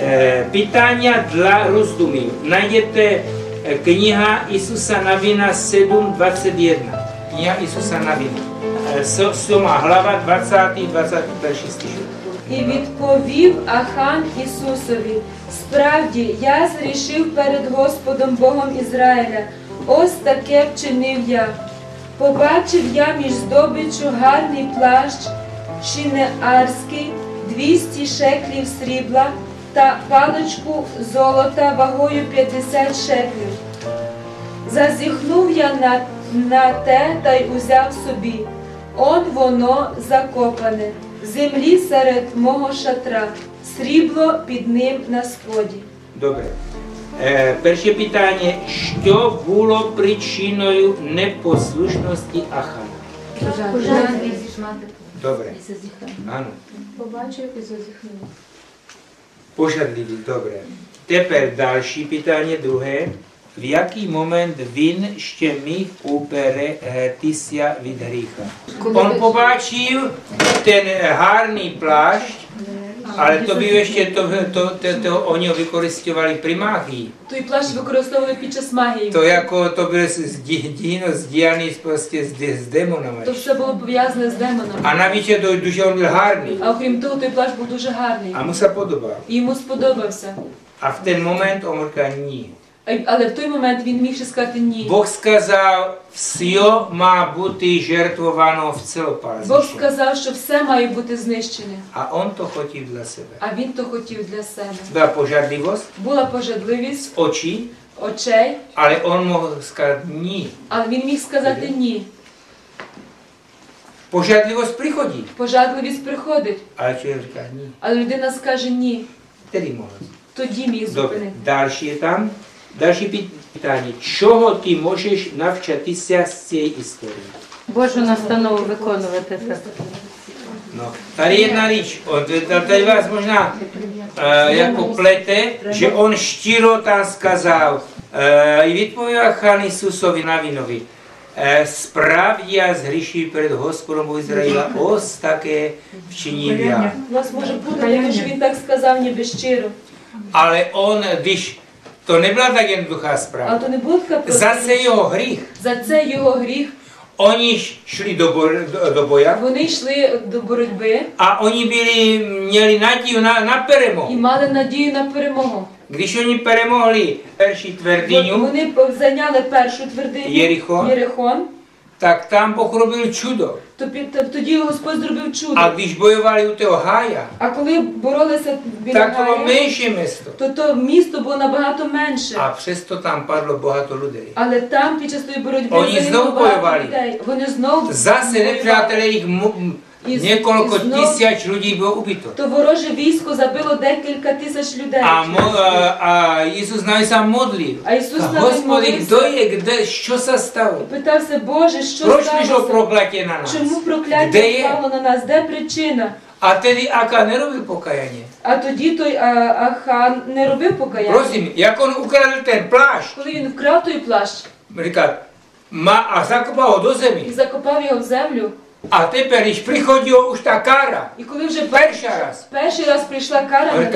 Е, Питання для роздумів. Найдете е, книга Ісуса Навіна 7.21. Книга Ісуса Навіна. Е, сьо- Сьома глава 20-21 стих. І відповів Ахан Ісусові: Справді, я зрішив перед Господом Богом Ізраїля. Ось таке вчинив я. Побачив я між здобиччю гарний плащ, шинеарський, 200 шеклів срібла та паличку золота вагою 50 шеклів. Зазіхнув я на, на те та й узяв собі. Он воно закопане, в землі серед мого шатра, срібло під ним на споді. Добре. Е, перше питання. Що було причиною непослушності Ахана? Добре. Ану. Побачив і зазіхнув. Пожадливі, добре. Тепер далі питання друге. В який момент він ще міг уберегтися від гріха? Він побачив ten гарний плащ, але то був ще то, то, то, то вони використовували при магії. Той плащ використовували під час магії. То як то було дійно здіяний просто з, з демонами. То все було пов'язане з демоном. А навіть то дуже він був гарний. А окрім того, той плащ був дуже гарний. А йому се подобав. І йому сподобався. А в той момент він каже, ні. Але в той момент він міг ще сказати ні. Бог сказав, все має бути жертвовано в цілопалці. Бог сказав, що все має бути знищене. А он то хотів для себе. А він то хотів для себе. Була пожадливість, Була пожадливість очі, очей, але он мог сказати ні. але він міг сказати ні. Пожадливість приходить, Пожадливість приходить, але чоловік каже ні. але людина скаже ні. Тоді може. Тоді міг зупинити. далі там. Далі питання. Чого ти можеш навчатися з цієї історії? Божу настанову виконувати це. No, tady jedna rіч, от, та- tady vás možná е, jako plete, že on štíro tam сказав, е, і відповів хан Ісусові Навінові, е, справді я згрішив перед Господом Богом Ізраїля, ось таке вчинив я. У нас може бути, що він так сказав ніби щиро. Але он, když то не була так jednoduchá А то не була така за це його гріх, За це його гріх. Oni šli do, do, do boja Вони йшли до боротьби А вони були, мали надію на, на перемогу. і мали надію на перемогу. Když oni перемогли перші твердиню, Вони зайняли першу твердиню Єрихон. Єрихон, так там Бог робив чудо. то під- тоді Господь зробив чудо. А když bojovali у теогая? Гая, А коли боролися біля так було Гая, менше місто. то то місто було набагато менше. А přesto там падло багато людей. Але там під час тої боротьби Вони загинуло знову багато воювали. людей. Вони знову Zase воювали. nepřátelé jich mu- m- І з- několik і знов- tisíc lidí bylo ubito. То вороже військо забило декілька тисяч людей. A, mo, a, a Ісус навіть сам modlil. А Ісус навіть Господи, молився. хто є, де, що це стало? Питався, Боже, що Проč пішло сталося? прокляття на нас? Чому прокляття Де є? впало на нас? Де причина? А тоді Ака не робив покаяння. А тоді той а, Ахан не робив покаяння. Просим, як він украв ten плащ, Коли він вкрав той плащ ma, a zakopal ho do і zemi. закопав його в землю, A тепер, když приходила už ta kára, і коли вже перший раз, перший раз прийшла кара, на них,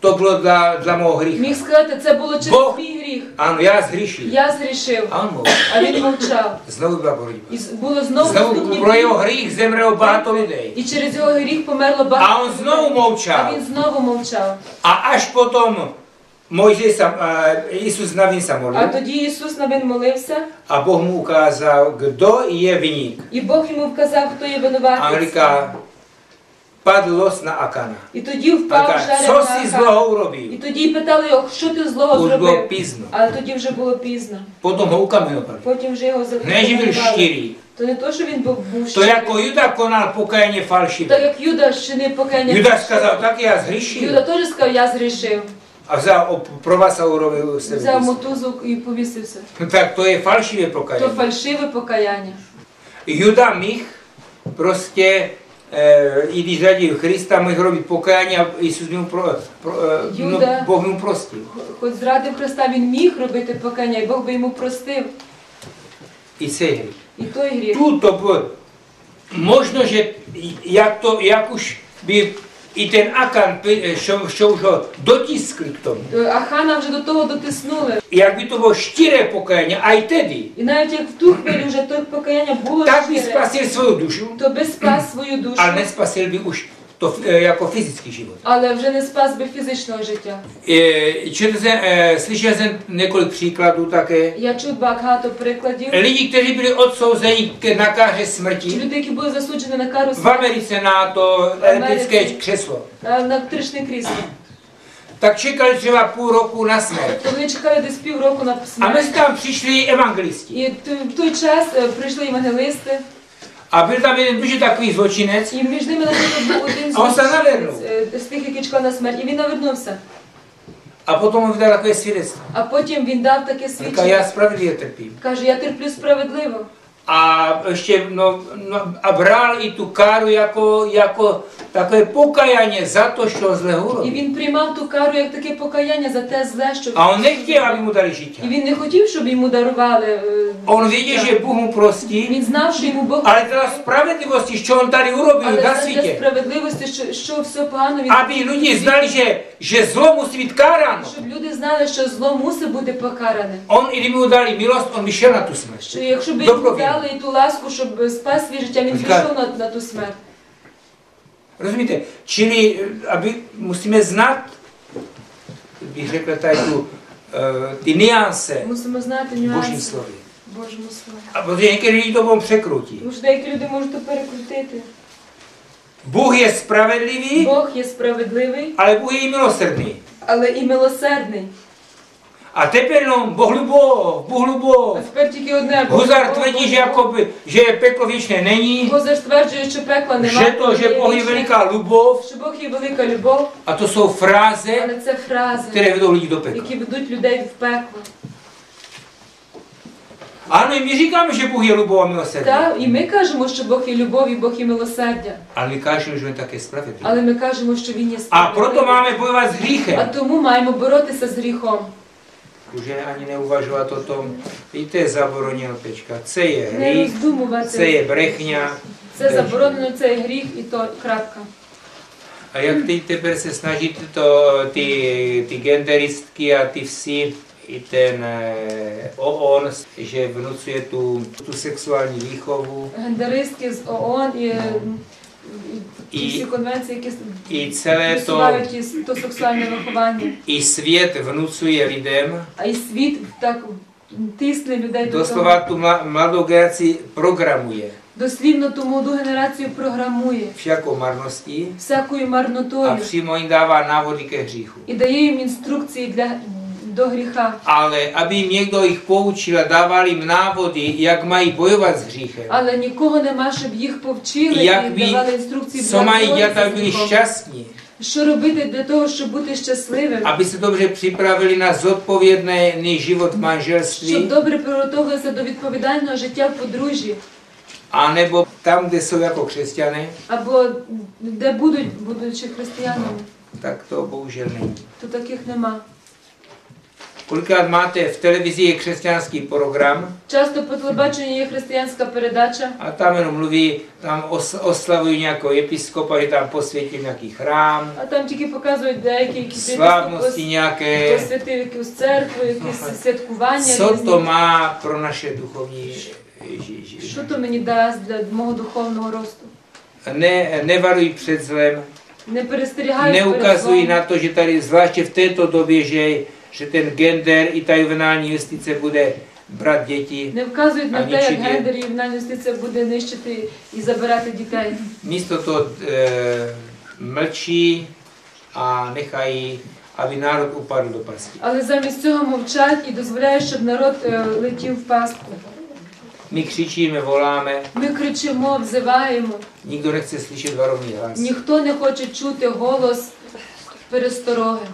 to bylo dla, dla mého hřícha. міг сказати, це було через Бог. мій гріх. Ano, já zhřešil. Я зрішив, on mohl. а він мовчав. Znovu byla borotba. І з- було знову наступні pro jeho дні. hřích zemřelo багато людей. І через його гріх померло багато. on znovu людей. А він знову мовчав. A až potom Uh, Isus Navin sa А тоді Ісус на він молився, a Boh mu ukázal, kdo je viník. і Бог йому вказав, хто є винуватець. padl los na Akana. І тоді впав жарець co на si Ахана. zloho І тоді питали його, що ти злого bylo зробив. pízno. Але тоді вже було пізно. Potom ho ukamenovali. Потім вже його Ne, že byl закопали. То не то, що він був був щирий. jako Juda konal pokajně Так falšivé. як Юда ще не покаяння. Juda сказал, tak já Юда теж сказав, я зрішив. A vzal op- pro vás se Взяв мотузок і повісився. Je falšivé То pokajení. фальшиве покаяння. Prostě, e, i když radil Krista, mohl robit pokání a Isus mu pro, pro, e, no, Juda. Bůh mu prostil. Хоч зрадив Христа, він міг робити покаяння, і Бог би йому простив. I цей гріх. І той гріх. To bylo, možno, že jak, to, jak už by i ten Akan, pi- що, що už ho dotiskli k tomu. Е, Ахана вже до того дотиснули. Jak by to bylo štěré покаяння, а й tedy, І навіть як в ту хвилю вже то покаяння було tak by щире, spasil svou dušu, то би спас свою душу, ale nespasil by už to e, jako fyzický život. але вже не спас би фізичного життя. E, četl jsem, e, slyšel jsem několik příkladů také. Я чув багато прикладів. Lidi, kteří byli odsouzeni k nakáře smrti, Люди, які були засуджені на кару v смерті, Americe na to elektrické křeslo, е, на електричне крісло, tak čekali třeba půl roku na smrt. то вони чекали десь півроку на A смерть. mezi tam přišli evangelisti. І т- в той час е, прийшли євангелисти, A byl tam jeden дуже takový zločinec, і між ними наприклад, був один А он се злочинець, навернув. е, з тих, які чекали на смерть, і він навернувся. a potom він vydal takové svědectvo. А потім він дав таке Říká, já свідчення. spravedlivě trpím. Каже, я терплю справедливо. A ještě, no, no, a bral i tu káru jako, jako takové pokajaně za to, što zle І urobil. він приймав ту кару як таке покаяння за те зле, що A on nechtěl, aby mu dali і žitě. він не хотів, щоб йому дарували. е, On věděl, že Bůh mu prostí, Він знав, що йому Бог ale teda spravedlivosti, що on tady urobil але na для справедливості, що, що все погано він Aby lidi znali, že, že zlo musí být káráno. щоб люди знали, що зло мусить бути покаране. On, i kdyby mu dali milost, on by šel na tu smrt. Що якщо б йому Добровільно. Дали і ту ласку, щоб спас своє життя, він Říká- пішов на, на ту смерть. Rozumíte? Čili, eh, aby musíme znát, bych řekl tady tu, eh, ty niance Мусимо знати нюанси slově. Божому слові. Protože některý lidi to vám překrutí. Тому що деякі люди можуть то перекрутити. Bůh je spravedlivý, Бог є справедливий, ale Bůh je i milosrdný. але і милосердний. A teper jenom Boh любов, Bůh А тепер тільки одне. Бог- Бог- tvrdí, Бог- že, jakoby, že peklo není, Гозар стверджує, що пекла немає. že to, že Boh je veliká любов. Що Бог є велика любов, A to jsou fráze, але це фрази, které vedou lidi do pekla. які ведуть людей в пекло. Ano, i my říkáme, že Bůh je любов a milosrdný. Та, і ми кажемо, що Бог є любов і Бог є милосердя. Ale my кажeme, že on je také spravedlivý. Але ми кажемо, що він є A справедливий. proto máme bojovat s А тому маємо боротися з гріхом. Уже ani neuvažovat o tom, víte, zabronil pečka, co je Не hřích, co роздумувати. je brechňa. Це заборонено, це є гріх і то крапка. A jak teď teper se snažit to, ty, ty genderistky a ty vsi, i ten eh, OON, že vnucuje tu, tu sexuální výchovu Гендеристки з ООН і, І всі конвенції, які celé to, висувають то сексуальне виховання. i svět vnucuje lidem, А і світ так тисне людей до doslova tu mla- mladou generaci Дослівно ту молоду генерацію програмує. Všakou marností всякою марнотою. Přímo jim dává návody ke hříchu. і дає їм інструкції для, до гріха. Ale aby jim někdo jich poučil a dával jim návody, jak mají bojovat s hříchem, Але нікого нема, щоб їх повчили І як і давали інструкції co mají dělat, боротися aby byli šťastní, Що робити для того, щоб бути щасливим? aby se dobře připravili na zodpovědný život v Щоб добре приготувалися до відповідального життя в подружжі, anebo tam, kde jsou jako křesťané, або де будуть, будучи християнами, tak to bohužel není. то таких нема. Kolikrát máte v televizi je křesťanský program Часто по телебаченню є християнська передача, a tam jenom mluví, tam os, oslavují nějakého episkopa, že tam posvětil nějaký chrám, а там тільки показують деякі якісь slavnosti nějaké, посвятив якусь церкву, якісь святкування. co to різні. má pro naše duchovní ži- ži- Що то мені дасть для мого духовного росту? Ne, nevarují před zlem, Не перестерігають перед neukazují злом. na to, že tady zvláště v této době, že, že ten gender i ta juvenální justice bude brát děti. Не вказують на те, як гендер і ювенальна юстиція буде нищити і забирати дітей. Místo to e, mlčí a nechají, aby národ upadl do pasti. Але замість цього мовчать і дозволяють, щоб народ е, летів в пастку. My křičíme, voláme, Ми кричимо, взиваємо. nikdo nechce slyšet varovný hlas. Ніхто не хоче чути голос перестороги.